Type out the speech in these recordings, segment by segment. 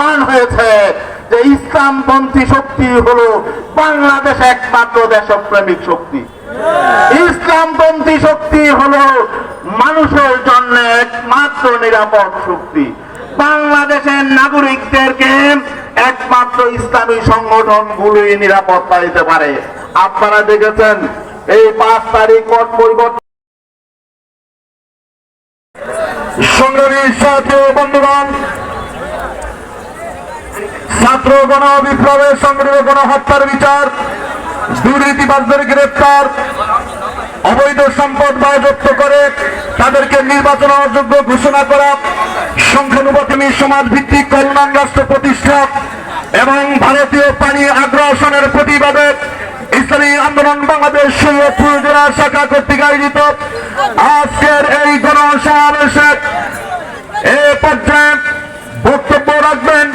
প্রমাণ হয়েছে যে ইসলামপন্থী শক্তি হলো বাংলাদেশ একমাত্র দেশপ্রেমিক শক্তি। ইসলামপন্থী শক্তি হলো মানুষের জন্য একমাত্র নিরাপদ শক্তি। বাংলাদেশের নাগরিকদেরকে একমাত্র ইসলামী সংগঠনগুলোই নিরাপত্তা দিতে পারে। আপনারা দেখেছেন, এই পাঁচ তারিখ পর পরিবর্তন সংগ্রামী সাথী ও বন্ধুগণ ছাত্র গণ বিপ্লবের সংগঠিত গণহত্যার বিচার, দুর্নীতিবাজদের গ্রেপ্তার, অবৈধ সম্পদ বাজপ্ত করে তাদেরকে নির্বাচন অযোগ্য ঘোষণা করা সংখ্যানুপাতিনী সমাজ ভিত্তিক কল্যাণ রাষ্ট্র প্রতিষ্ঠা এবং ভারতীয় পানি আগ্রাসনের প্রতিবাদে ইসলামী আন্দোলন বাংলাদেশ সৈয়দপুর জেলা শাখা কর্তৃক আয়োজিত আজকের এই গণসমাবেশে এ পর্যায়ে বক্তব্য রাখবেন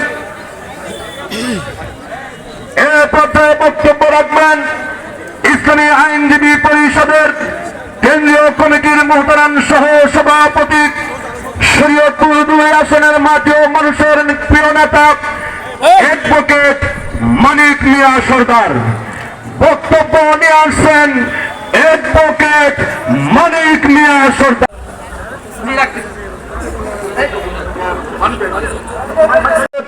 এ পর্যায়ে বক্তব্য রাখবেন ইসলামী আইনজীবী পরিষদের কেন্দ্রীয় কমিটির মোহতারাম সহ সভাপতি শরীয়তপুর দুই আসনের মাটি মানুষের প্রিয় নেতা অ্যাডভোকেট মানিক মিয়া সরকার বক্তব্য নিয়ে আসছেন অ্যাডভোকেট মানিক মিয়া সরকার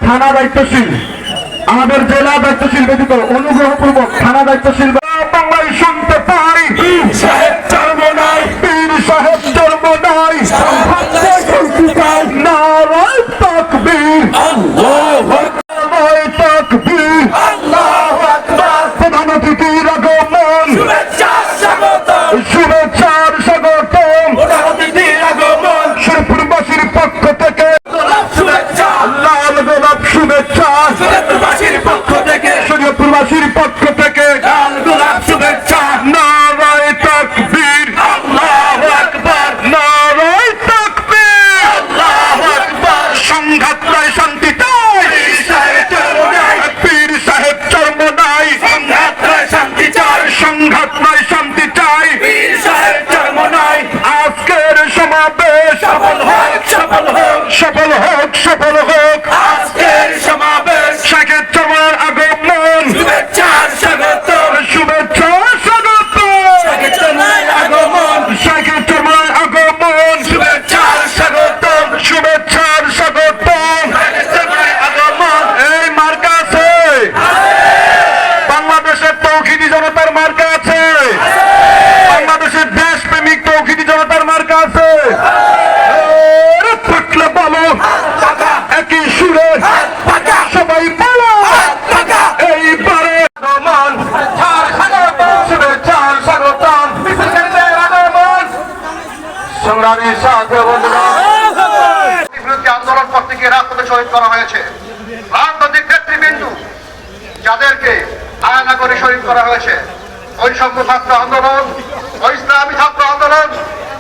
থানা দায়িত্বশীল। আমাদের জেলা দায়িত্বশীল ব্যতীত অনুগ্রহপূর্বক থানা দায়িত্বশীল বাংলায় শুনতে পারি। সাহেব জন্ম নাই। পীর সাহেব নাই। সংঘাত নয়, শান্তি চাই। পীর সাহেব চর্ম নাই। সংঘাত নয়, শান্তি চাই। আজকের সমাবেশ সফল হোক সফল হোক সফল হোক। সফল হোক আছে। থাকলে বলো। একই সুরে সবাই বলো। এইবারে আন্দোলন করতে শহীদ করা হয়েছে। রাজনৈতিক যাদেরকে আয়না করে শহীদ করা হয়েছে। বৈষম্য ছাত্র আন্দোলন ও ইসলামী ছাত্র আন্দোলন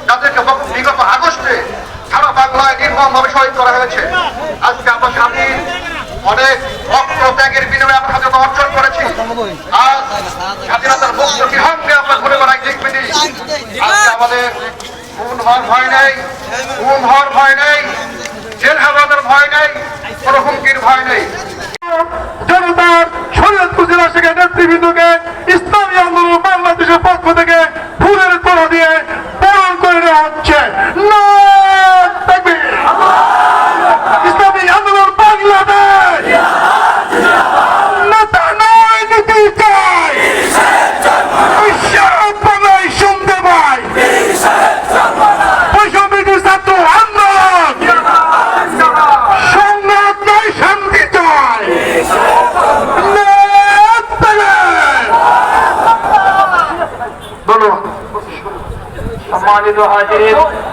যাদেরকে বিগত আগস্টে সারা বাংলায় নির্মমভাবে শহীদ করা হয়েছে। আজকে আমরা স্বাধীন অনেক রক্ত ত্যাগের বিনিময়ে আমরা স্বাধীনতা অর্জন করেছি। আজ স্বাধীনতার মুক্ত বিহঙ্গে আমরা ঘুরে বেড়াই দেখবিনি আজকে আমাদের খুন হওয়ার ভয় নেই গুম হওয়ার ভয় নেই, জেল হাজারের ভয় নেই, কোনো হুমকির ভয় নেই জনতার শরীয়তপুর জেলা শাখার নেতৃবৃন্দকে ইসলামী আন্দোলন বাংলাদেশের পক্ষ থেকে ফুলের তোলা দিয়ে বরণ করে নেওয়া হচ্ছে নারায়ণ তাকবীর! ইসলামী আন্দোলন বাংলাদেশ নেতা নয় নীতি চাই সব বাংলায় শুনতে পাই বৈষম্য ছাত্র আন্দোলন সংঘাত নয় শান্তি চাই বলুন সম্মানিত হাজির।